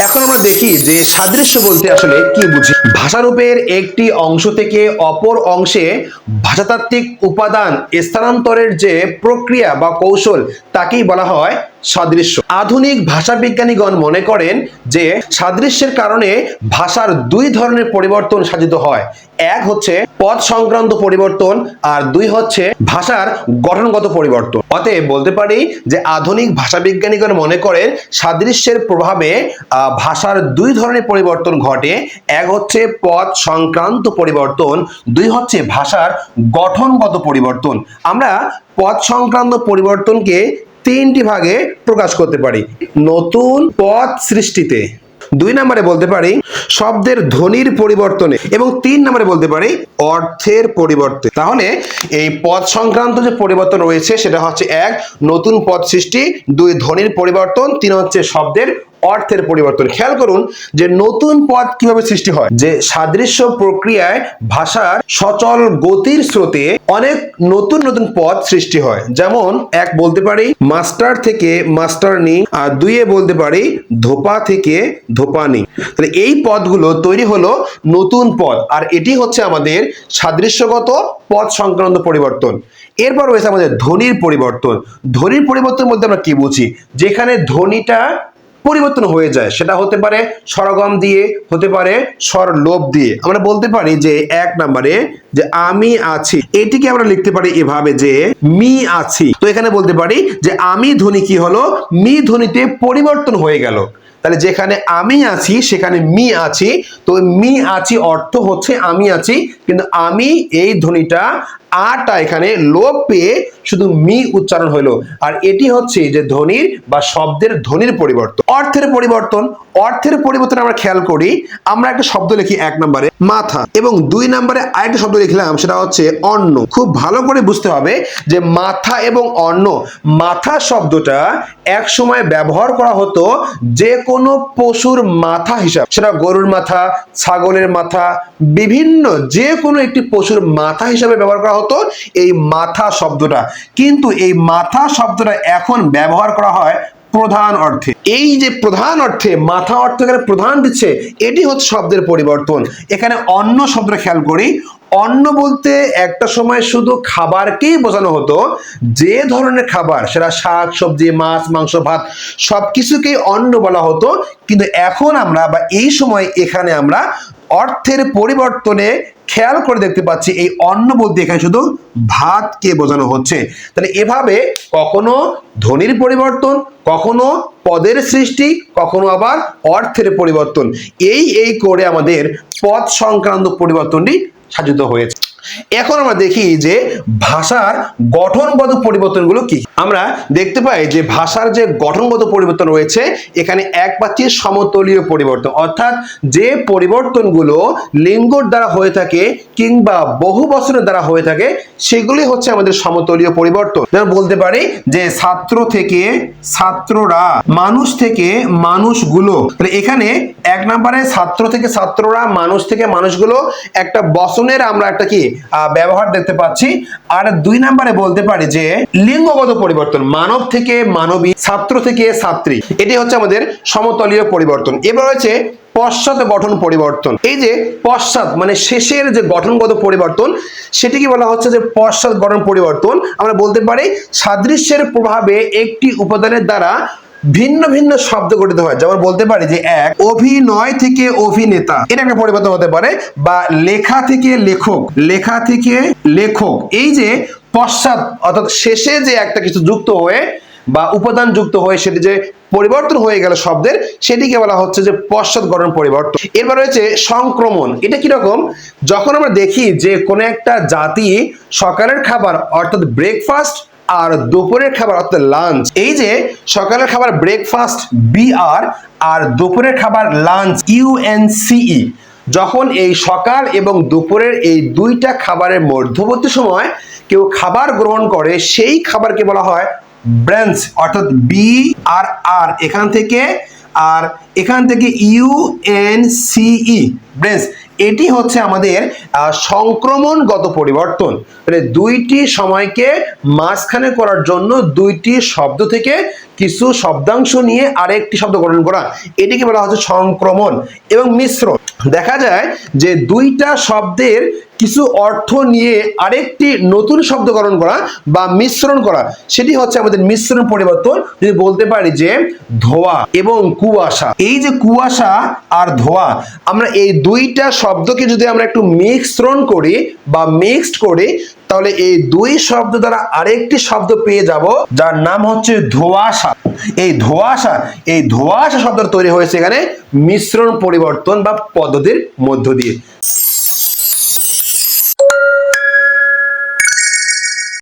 এখন আমরা দেখি যে সাদৃশ্য বলতে আসলে কি বুঝি? ভাষারূপের একটি অংশ থেকে অপর অংশে ভাষাতাত্ত্বিক উপাদান স্থানান্তরের যে প্রক্রিয়া বা কৌশল, তাকেই বলা হয় সাদৃশ্য। আধুনিক ভাষাবিজ্ঞানীগণ মনে করেন যে সাদৃশ্যের কারণে ভাষার দুই ধরনের পরিবর্তন সাধিত হয়। এক হচ্ছে পদ সংক্রান্ত পরিবর্তন আর দুই হচ্ছে ভাষার গঠনগত পরিবর্তন। অতএব বলতে পারি যে আধুনিক ভাষাবিজ্ঞানীগণ মনে করেন সাদৃশ্যের প্রভাবে ভাষার দুই ধরনের পরিবর্তন ঘটে। এক হচ্ছে পদ সংক্রান্ত পরিবর্তন, দুই হচ্ছে ভাষার গঠনগত পরিবর্তন। আমরা পদ সংক্রান্ত পরিবর্তনকে তিনটি ভাগে প্রকাশ করতে পারি। নতুন পথ সৃষ্টিতে। দুই নম্বরে বলতে পারি, শব্দের ধ্বনির পরিবর্তনে এবং তিন নম্বরে বলতে পারি, অর্থের পরিবর্তে। তাহলে এই পদ সংক্রান্ত যে পরিবর্তন রয়েছে, সেটা হচ্ছে এক, নতুন পদ সৃষ্টি, দুই, ধ্বনির পরিবর্তন, তিন হচ্ছে শব্দের অর্থের পরিবর্তন। খেয়াল করুন যে নতুন পদ কীভাবে সৃষ্টি হয়। যে সাদৃশ্য প্রক্রিয়ায় ভাষার সচল গতির স্রোতে অনেক নতুন নতুন পদ সৃষ্টি হয়। যেমন এক বলতে পারি, মাস্টার থেকে মাস্টারনি, আর দুইয়ে বলতে পারি, ধোপা থেকে ধোপানি। তাহলে এই পদগুলো তৈরি হলো নতুন পদ আর এটি হচ্ছে আমাদের সাদৃশ্যগত পদ সংক্রান্ত পরিবর্তন। এরপর রয়েছে আমাদের ধ্বনির পরিবর্তন। ধ্বনির পরিবর্তন বলতে আমরা কি বুঝি? যেখানে ধ্বনিটা পরিবর্তন হয়ে যায়। সেটা হতে পারে স্বরগম দিয়ে, হতে পারে স্বর লোভ দিয়ে। আমরা বলতে পারি যে এক নম্বরে যে আমি আছি, এটিকে আমরা লিখতে পারি এভাবে যে মি আছি। তো এখানে বলতে পারি যে আমি ধ্বনি কি হলো? মি ধ্বনিতে পরিবর্তন হয়ে গেল। তাহলে যেখানে আমি আছি, সেখানে মি আছি। তো মি আছি অর্থ হচ্ছে আমি আছি, কিন্তু আমি এই ধ্বনিটা আটা এখানে লোপ পেয়ে শুধু মি উচ্চারণ হলো আর এটি হচ্ছে যে ধ্বনির বা শব্দের ধ্বনির পরিবর্তন। অর্থের পরিবর্তন। অর্থের পরিবর্তন আমরা খেয়াল করি। আমরা একটা শব্দ লিখি এক নম্বরে, মাথা। এবং দুই নম্বরে আরেকটা শব্দ লিখলাম, সেটা হচ্ছে অন্ন। খুব ভালো করে বুঝতে হবে যে মাথা এবং অন্ন, মাথা শব্দটা এক সময় ব্যবহার করা হতো যে কোনো পশুর মাথা হিসাব, সেটা গরুর মাথা, ছাগলের মাথা, বিভিন্ন যে কোনো একটি পশুর মাথা হিসাবে ব্যবহার করা হতো এই মাথা শব্দটা। কিন্তু এই মাথা শব্দটা এখন ব্যবহার করা হয় প্রধান অর্থে। এই যে প্রধান অর্থে, মাথা অর্থ এখানে প্রধান দিচ্ছে, এটি হচ্ছে শব্দের পরিবর্তন। এখানে অন্য শব্দটা খেয়াল করি অন্ন বলতে একটা সময় শুধু খাবারকেই বোঝানো হতো, যে ধরনের খাবার, সেটা শাক, সবজি, মাছ, মাংস, ভাত সব কিছুকেই অন্ন বলা হতো। কিন্তু এখন আমরা বা এই সময় এখানে আমরা অর্থের পরিবর্তনে খেয়াল করে দেখতে পাচ্ছি এই অন্ন বলতে এখানে শুধু ভাতকে বোঝানো হচ্ছে। তাহলে এভাবে কখনো ধ্বনির পরিবর্তন, কখনো পদের সৃষ্টি, কখনো আবার অর্থের পরিবর্তন, এই এই করে আমাদের পদ সংক্রান্ত পরিবর্তনটি সাজিত হয়েছে। এখন আমরা দেখি যে ভাষার গঠনগত পরিবর্তনগুলো কি? আমরা দেখতে পাই যে ভাষার যে গঠনগত পরিবর্তন রয়েছে, এখানে এক পাচ্ছি সমতলীয় পরিবর্তন। অর্থাৎ যে পরিবর্তনগুলো লিঙ্গর দ্বারা হয়ে থাকে কিংবা বহু বছরের দ্বারা হয়ে থাকে সেগুলি হচ্ছে আমাদের সমতলীয় পরিবর্তন। বলতে পারি যে ছাত্র থেকে ছাত্ররা, মানুষ থেকে মানুষগুলো। তাহলে এখানে এক নম্বরে ছাত্র থেকে ছাত্ররা, মানুষ থেকে মানুষগুলো, একটা বসনের আমরা একটা কি ব্যবহার দেখতে পাচ্ছি। আর দুই নম্বরে বলতে পারি যে, লিঙ্গগত পরিবর্তন, মানব থেকে মানবী, ছাত্র থেকে ছাত্রী, এটি হচ্ছে আমাদের সমতলীয় পরিবর্তন। এবার রয়েছে পশ্চাৎ গঠন পরিবর্তন। এই যে পশ্চাৎ মানে শেষের যে গঠনগত পরিবর্তন সেটিকে বলা হচ্ছে যে পশ্চাৎ গঠন পরিবর্তন? আমরা বলতে পারি সাদৃশ্যের প্রভাবে একটি উপাদানের দ্বারা ভিন্ন ভিন্ন শব্দ গঠিত হয়। যেমন বলতে পারি যে এক, অভিনয় থেকে অভিনেতা। এটা একটা পরিবর্তন হতে পারে। বা লেখা থেকে লেখক। লেখা থেকে লেখক। এই যে পশ্চাৎ, অর্থাৎ শেষে যে একটা কিছু যুক্ত হয়ে বা উপাদান যুক্ত হয়ে সেটি যে পরিবর্তন হয়ে গেল শব্দের, সেটিকে বলা হচ্ছে যে পশ্চাৎ গঠন পরিবর্তন। এরপর রয়েছে সংক্রমণ। এটা কীরকম যখন আমরা দেখি যে কোনো একটা জাতি সকালের খাবার, অর্থাৎ ব্রেকফাস্ট আর দুপুরের খাবার অর্থাৎ লাঞ্চ এই যে সকালের খাবার ব্রেকফাস্ট বি আর আর দুপুরের খাবার লাঞ্চ ইউএনসিই যখন এই সকাল এবং দুপুরের এই দুইটা খাবারের মধ্যবর্তী সময় কেউ খাবার গ্রহণ করে, সেই খাবারকে বলা হয় ব্রেঞ্চ অর্থাৎ বি আর আর এখান থেকে, আর এখান থেকে ইউ এন সিই ব্রেঞ্চ এটি হচ্ছে আমাদের সংক্রমণগত পরিবর্তন। মানে দুইটি সময়কে মাঝখানে করার জন্য দুইটি শব্দ থেকে কিছু শব্দাংশ নিয়ে আরেকটি শব্দ গঠন করা। এটিকে বলা হচ্ছে সংক্রমণ এবং মিশ্রণ। দেখা যায় যে দুইটা শব্দের কিছু অর্থ নিয়ে আরেকটি নতুন শব্দকরণ করা বা মিশ্রণ করা, সেটি হচ্ছে আমাদের মিশ্রণ পরিবর্তন। যদি বলতে পারি যে ধোয়া এবং কুয়াশা। এই যে কুয়াশা আর ধোয়া, আমরা এই দুইটা শব্দকে যদি আমরা একটু মিশ্রণ করি বা মিক্সড করি তাহলে এই দুই শব্দ দ্বারা আরেকটি শব্দ পেয়ে যাব, যার নাম হচ্ছে ধোয়াশা। এই ধোয়াশা এই ধোয়াশা শব্দ তৈরি হয়েছে এখানে মিশ্রণ পরিবর্তন বা পদ্ধতির মধ্য দিয়ে।